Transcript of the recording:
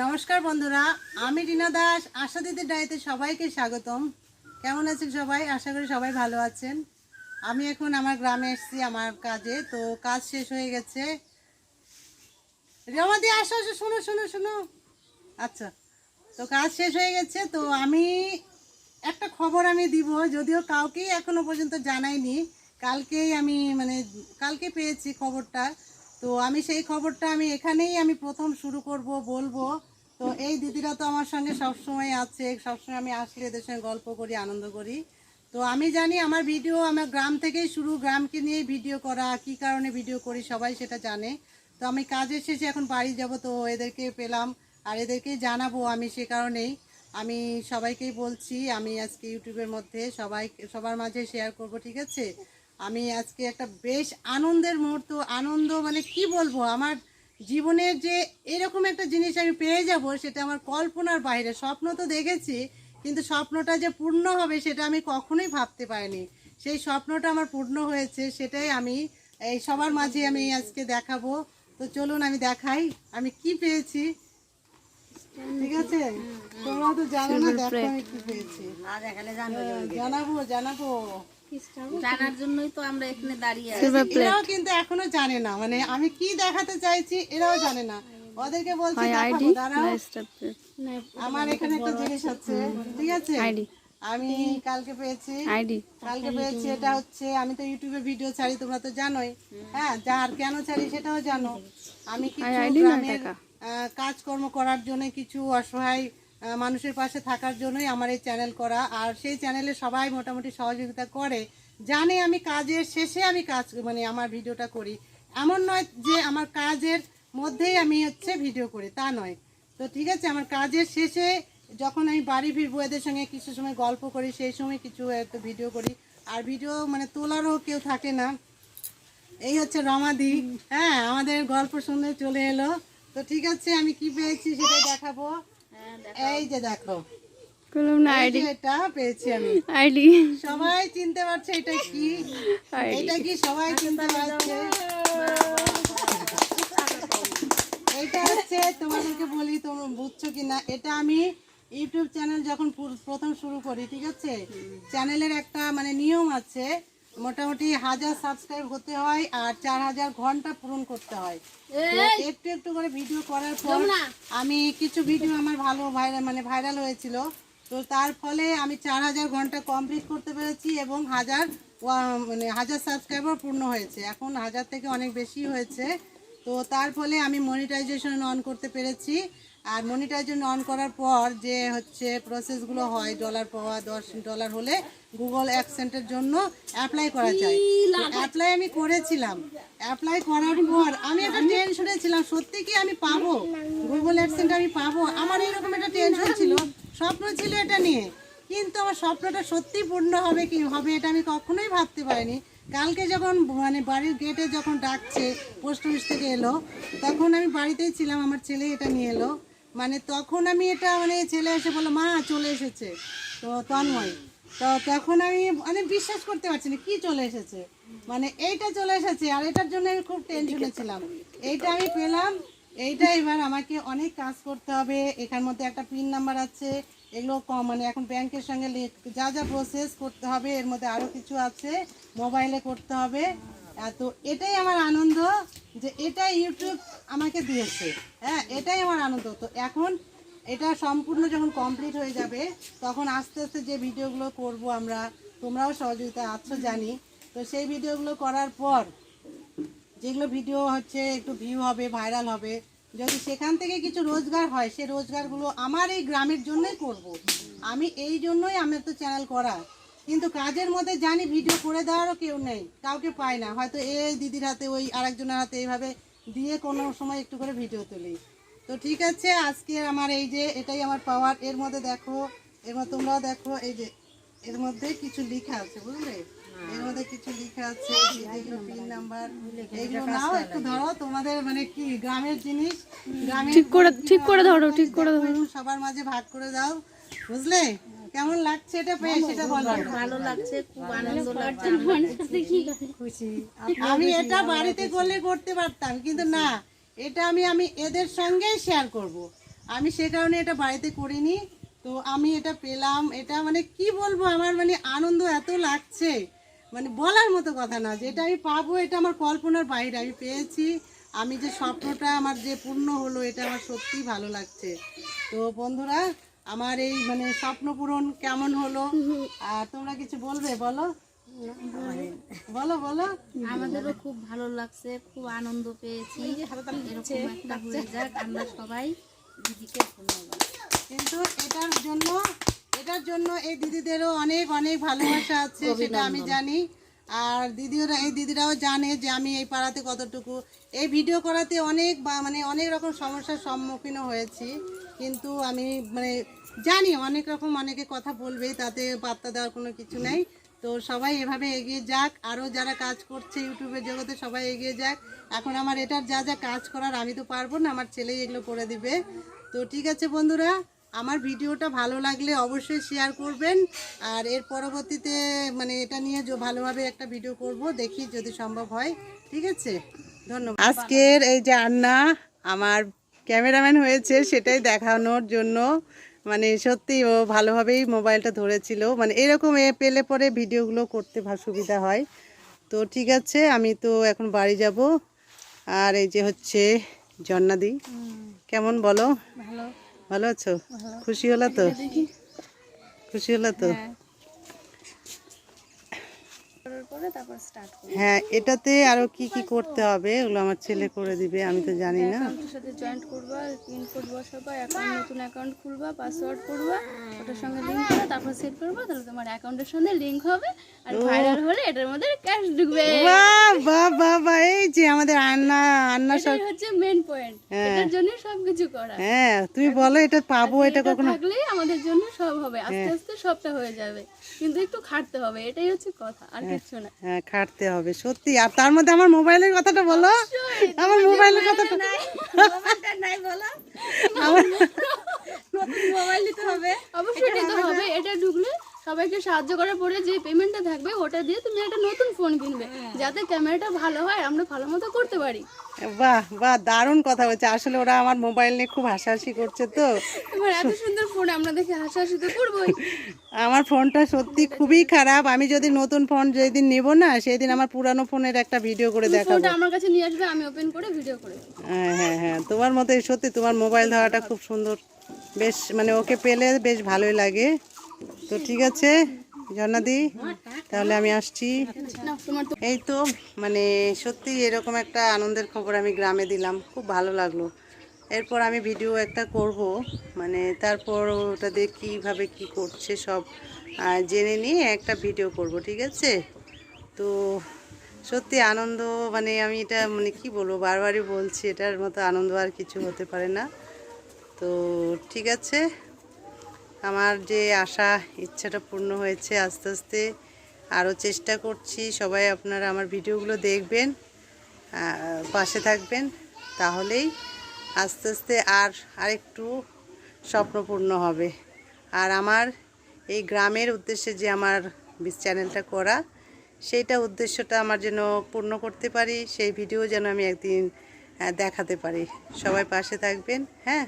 নমস্কার বন্ধুরা, আমি রিনা দাস, আশা দিদির ডায়েতে সবাইকে স্বাগতম। কেমন আছেন সবাই? আশা করি সবাই ভালো আছেন। আমি এখন আমার গ্রামে এসেছি, আমার কাজে, তো কাজ শেষ হয়ে গেছে। রমাদি আসো আসো, শোনো শোনো শোনো। আচ্ছা তো কাজ শেষ হয়ে গেছে, তো আমি একটা খবর আমি দিব, যদিও কাউকেই এখনও পর্যন্ত জানাইনি। কালকেই আমি মানে কালকে পেয়েছি খবরটা। তো আমি সেই খবরটা আমি এখানেই আমি প্রথম শুরু করব, বলব। তো এই দিদিরা তো আমার সঙ্গে সবসময় আছে, সবসময় আমি আসলে এদের সঙ্গে গল্প করি, আনন্দ করি। তো আমি জানি আমার ভিডিও, আমার গ্রাম থেকেই শুরু, গ্রামকে নিয়েই ভিডিও করা, কি কারণে ভিডিও করি, সবাই সেটা জানে। তো আমি কাজের শেষে এখন বাড়ি যাব, তো এদেরকে পেলাম, আর এদেরকে জানাব আমি সে কারণেই। আমি সবাইকেই বলছি, আমি আজকে ইউটিউবের মধ্যে সবাই সবার মাঝে শেয়ার করব, ঠিক আছে? আমি আজকে একটা বেশ আনন্দের মুহূর্ত আনন্দ মানে কি বলব? আমার জীবনের যে এরকম একটা জিনিস আমি পেয়ে যাব সেটা আমার কল্পনার বাইরে। স্বপ্ন তো দেখেছি কিন্তু স্বপ্নটা যে পূর্ণ হবে সেটা আমি কখনোই ভাবতে পারিনি। সেই স্বপ্নটা আমার পূর্ণ হয়েছে সেটাই আমি এই সবার মাঝে আমি আজকে দেখাবো। তো চলুন আমি দেখাই আমি কি পেয়েছি। ঠিক আছে? তোমরা তো জানো না দেখো আমি কি পেয়েছি। জানাব জানাব। জানার জন্যই তো আমরা এখানে দাঁড়িয়ে আছি। এরাও কিন্তু এখনও জানে না। মানে আমি কি দেখাতে চাইছি এরাও জানে না। ওদেরকে বলছি আমার এখানে একটা জিনিস আছে। ঠিক আছে? আমি কালকে পেয়েছি। আইডি কালকে পেয়েছি এটা হচ্ছে আমি তো ইউটিউবে ভিডিও ছাড়ি তোমরা তো জানোই। হ্যাঁ যার কেন ছাড়ি সেটাও জানো। আমি কিছু গ্রামের আহ, কাজকর্ম করার জন্য কিছু অসহায় মানুষের পাশে থাকার জন্যই আমার এই চ্যানেল করা। আর সেই চ্যানেলে সবাই মোটামুটি সহযোগিতা করে, জানে আমি কাজের শেষে আমি কাজ মানে আমার ভিডিওটা করি। এমন নয় যে আমার কাজের মধ্যেই আমি হচ্ছে ভিডিও করি, তা নয়। তো ঠিক আছে, আমার কাজের শেষে যখন আমি বাড়ি ফিরবো, এদের সঙ্গে কিছু সময় গল্প করি, সেই সময় কিছু একটু ভিডিও করি। আর ভিডিও মানে তোলারও কেউ থাকে না। এই হচ্ছে রমাদি। হ্যাঁ আমাদের গল্প শুনে চলে এলো। তো ঠিক আছে, আমি কি পেয়েছি সেটা দেখাবো। এই যে দেখো। না এটা পেয়েছি আমি। আইডি। সবাই চিনতে পারছে এটা কি? এটা কি সবাই চিনতে পারছে? এটা হচ্ছে তোমাদেরকে বলি তোমরা বুঝছ কিনা? এটা আমি ইউটিউব চ্যানেল যখন প্রথম শুরু করি ঠিক আছে? চ্যানেলের একটা মানে নিয়ম আছে মোটামুটি হাজার সাবস্ক্রাইব হতে হয় আর চার হাজার ঘণ্টা পূরণ করতে হয়। একটু একটু করে ভিডিও করার পর আমি কিছু ভিডিও আমার ভালো ভাইরাল মানে ভাইরাল হয়েছিল। তো তার ফলে আমি চার হাজার ঘণ্টা কমপ্লিট করতে পেরেছি এবং হাজার মানে হাজার সাবস্ক্রাইবার পূর্ণ হয়েছে। এখন হাজার থেকে অনেক বেশি হয়েছে। তো তার ফলে আমি মনিটাইজেশন অন করতে পেরেছি। আর মনিটাইজেশন অন করার পর যে হচ্ছে প্রসেসগুলো হয় ডলার পাওয়া দশ ডলার হলে গুগল অ্যাকসেন্টের জন্য অ্যাপ্লাই করা যায়। অ্যাপ্লাই আমি করেছিলাম। অ্যাপ্লাই করার পর আমি একটা টেনশনে ছিলাম সত্যি কি আমি পাবো? গুগল অ্যাকসেন্ট আমি পাবো? আমার এরকম একটা টেনশন ছিল। স্বপ্ন ছিল এটা নিয়ে। কিন্তু আমার স্বপ্নটা সত্যি পূর্ণ হবে কি হবে এটা আমি কখনোই ভাবতে পারিনি। কালকে যখন মানে বাড়ির গেটে যখন ডাকছে পোস্ট অফিস থেকে এলো তখন আমি বাড়িতেই ছিলাম আমার ছেলে এটা নিয়ে এলো। মানে তখন আমি এটা মানে ছেলে এসে বলল, মা, চলে এসেছে। তো তন্ময়, তো তখন আমি মানে বিশ্বাস করতে পারছি না, কি চলে এসেছে? মানে এইটা চলে এসেছে আর এটার জন্য আমি খুব টেনশনে ছিলাম। এইটা আমি পেলাম, এইটা এবার আমাকে অনেক কাজ করতে হবে। এখার মধ্যে একটা পিন নাম্বার আছে, এগুলো কম মানে এখন ব্যাংকের সঙ্গে যা যা প্রসেস করতে হবে, এর মধ্যে আরও কিছু আছে মোবাইলে করতে হবে। তো এটাই আমার আনন্দ যে এটা ইউটিউব আমাকে দিয়েছে। হ্যাঁ এটাই আমার আনন্দ। তো এখন এটা সম্পূর্ণ যখন কমপ্লিট হয়ে যাবে, তখন আস্তে আস্তে যে ভিডিওগুলো করব আমরা, তোমরাও সহযোগিতা আছো জানি। তো সেই ভিডিওগুলো করার পর, যেগুলো ভিডিও হচ্ছে একটু ভিউ হবে ভাইরাল হবে, যদি সেখান থেকে কিছু রোজগার হয়, সেই রোজগারগুলো আমার এই গ্রামের জন্যই করব। আমি এই জন্যই আমার তো চ্যানেল করা। কিন্তু কাজের মধ্যে জানি ভিডিও করে দেওয়ারও কেউ নেই কাউকে পায় না। হয়তো এই দিদির হাতে ওই আরেকজনের হাতে এইভাবে দিয়ে কোনো সময় একটু করে ভিডিও তুলি। তো ঠিক আছে আজকে আমার এই যে এটাই আমার পাওয়ার। এর মধ্যে দেখো এর মধ্যে তোমরাও দেখো এই যে এর মধ্যে কিছু লেখা আছে বুঝলে? এর মধ্যে কিছু লেখা আছে যেগুলো পিন নাম্বার এইগুলো নাও একটু ধরো। তোমাদের মানে কি গ্রামের জিনিস? গ্রামের ঠিক করে ঠিক করে ধরো ঠিক করে ধরো। সবার মাঝে ভাগ করে দাও বুঝলে? কেমন লাগছে এটা পেয়ে? সেটা বলো। ভালো। লাগছে খুব আনন্দ লাগছে। খুশি। আমি এটা বাড়িতে করলে করতে পারতাম কিন্তু না এটা আমি আমি এদের সঙ্গেই শেয়ার করব। আমি সে কারণে এটা বাড়িতে করিনি। তো আমি এটা পেলাম এটা মানে কি বলব আমার মানে আনন্দ এত লাগছে। মানে বলার মতো কথা না যেটা আমি পাবো এটা আমার কল্পনার বাইরে আমি পেয়েছি। আমি যে স্বপ্নটা আমার যে পূর্ণ হলো এটা আমার সত্যিই ভালো লাগছে। তো বন্ধুরা আমার এই মানে স্বপ্ন পূরণ কেমন হলো? আর তোমরা কিছু বলবে বলো? বলো বলো। আমাদেরও খুব ভালো লাগছে খুব আনন্দ পেয়েছি। এরকম একটা হয়ে যাক আমরা সবাই দিদিকে ধন্যবাদ। কিন্তু এটার জন্য এটার জন্য এই দিদিদেরও অনেক অনেক ভালোবাসা আছে সেটা আমি জানি। আর দিদিরা এই দিদিরাও জানে যে আমি এই পাড়াতে কতটুকু। এই ভিডিও করাতে অনেক বা মানে অনেক রকম সমস্যার সম্মুখীন হয়েছি। কিন্তু আমি মানে জানি অনেক রকম অনেকে কথা বলবে, তাতে পাত্তা দেওয়ার কোনো কিছু নেই। তো সবাই এভাবে এগিয়ে যাক। আরও যারা কাজ করছে ইউটিউবের জগতে সবাই এগিয়ে যাক। এখন আমার এটার যা যা কাজ করার আমি তো পারব না, আমার ছেলেই এগুলো করে দিবে। তো ঠিক আছে বন্ধুরা আমার ভিডিওটা ভালো লাগলে অবশ্যই শেয়ার করবেন। আর এর পরবর্তীতে মানে এটা নিয়ে যে ভালোভাবে একটা ভিডিও করব দেখি যদি সম্ভব হয়। ঠিক আছে? ধন্যবাদ। আজকের এই যে আন্না আমার ক্যামেরাম্যান হয়েছে সেটাই দেখানোর জন্য। মানে সত্যি ও ভালোভাবেই মোবাইলটা ধরেছিল। মানে এরকম এ পেলে পরে ভিডিওগুলো করতে সুবিধা হয়। তো ঠিক আছে আমি তো এখন বাড়ি যাব। আর এই যে হচ্ছে জন্নাদি। কেমন বলো? ভালো। ভালো আছো? খুশি হলো তো? খুশি হলো তো? পরে তারপর স্টার্ট করব। হ্যাঁ এটাতে আরও কি কি করতে হবে ওগুলো আমার ছেলে করে দিবে আমি তো জানি না। অ্যাকাউন্টের সাথে জয়েন্ট করবা পিন কোড বসাবা অ্যাকাউন্ট নতুন অ্যাকাউন্ট খুলবা পাসওয়ার্ড করবা ওটার সঙ্গে লিংক করে তারপর সেট করবা তাহলে তোমার অ্যাকাউন্টের সঙ্গে লিংক হবে আর ভাইরাল হলে এটার মধ্যে ক্যাশ ঢুকবে। বাহ বাহ বাহ বাহ এই যে আমাদের আন্না আন্না সব হচ্ছে মেন পয়েন্ট এটার জন্য সবকিছু করা। হ্যাঁ তুমি বলো এটা পাবো এটা কখনো? থাকলেই আমাদের জন্য সব হবে আস্তে আস্তে সবটা হয়ে যাবে। কিন্তু একটু খাটতে হবে এটাই হচ্ছে কথা আর কিছু না। হ্যাঁ খাটতে হবে সত্যি। আর তার মধ্যে আমার মোবাইলের কথাটা বলো। আমার মোবাইলের কথাটা নাই। বলো। আমার মোবাইল নিতে হবে। অবশ্যই নিতে হবে এটা ঢুকলে সবাইকে সাহায্য করার পরে যে পেমেন্টটা থাকবে ওটা দিয়ে তুমি একটা নতুন ফোন কিনবে। যাতে ক্যামেরাটা ভালো হয় আমরা ভালো মতো করতে পারি। বাহ বাহ দারুণ কথা বলছে। আসলে ওরা আমার মোবাইল নিয়ে খুব হাসাহাসি করছে তো। এত সুন্দর ফোন আমরা দেখে হাসাহাসি তো করবোই। আমার ফোনটা সত্যি খুবই খারাপ। আমি যদি নতুন ফোন যেদিন নেব না সেদিন আমার পুরানো ফোনের একটা ভিডিও করে দেখাবো। ফোনটা আমার কাছে নিয়ে আসবে আমি ওপেন করে ভিডিও করে হ্যাঁ হ্যাঁ হ্যাঁ তোমার মতো সত্যি তোমার মোবাইল ধরাটা খুব সুন্দর। বেশ মানে ওকে পেলে বেশ ভালোই লাগে। তো ঠিক আছে। জন্নাদি, তাহলে আমি আসছি। এই তো মানে সত্যি এরকম একটা আনন্দের খবর আমি গ্রামে দিলাম, খুব ভালো লাগল। এরপর আমি ভিডিও একটা করব মানে তারপর ওটা দিয়ে কীভাবে কী করছে সব জেনে নিয়ে একটা ভিডিও করব, ঠিক আছে? তো সত্যি আনন্দ মানে আমি এটা মানে কি বলব, বারবারই বলছি, এটার মতো আনন্দ আর কিছু হতে পারে না। তো ঠিক আছে আমার যে আশা, ইচ্ছাটা পূর্ণ হয়েছে আস্তে আস্তে, আরও চেষ্টা করছি সবাই আপনারা আমার ভিডিওগুলো দেখবেন পাশে থাকবেন, তাহলেই আস্তে আস্তে আর আরেকটু স্বপ্নপূর্ণ হবে। আর আমার এই গ্রামের উদ্দেশ্যে যে আমার চ্যানেলটা করা, সেইটা উদ্দেশ্যটা আমার যেন পূর্ণ করতে পারি, সেই ভিডিও যেন আমি একদিন দেখাতে পারি। সবাই পাশে থাকবেন হ্যাঁ?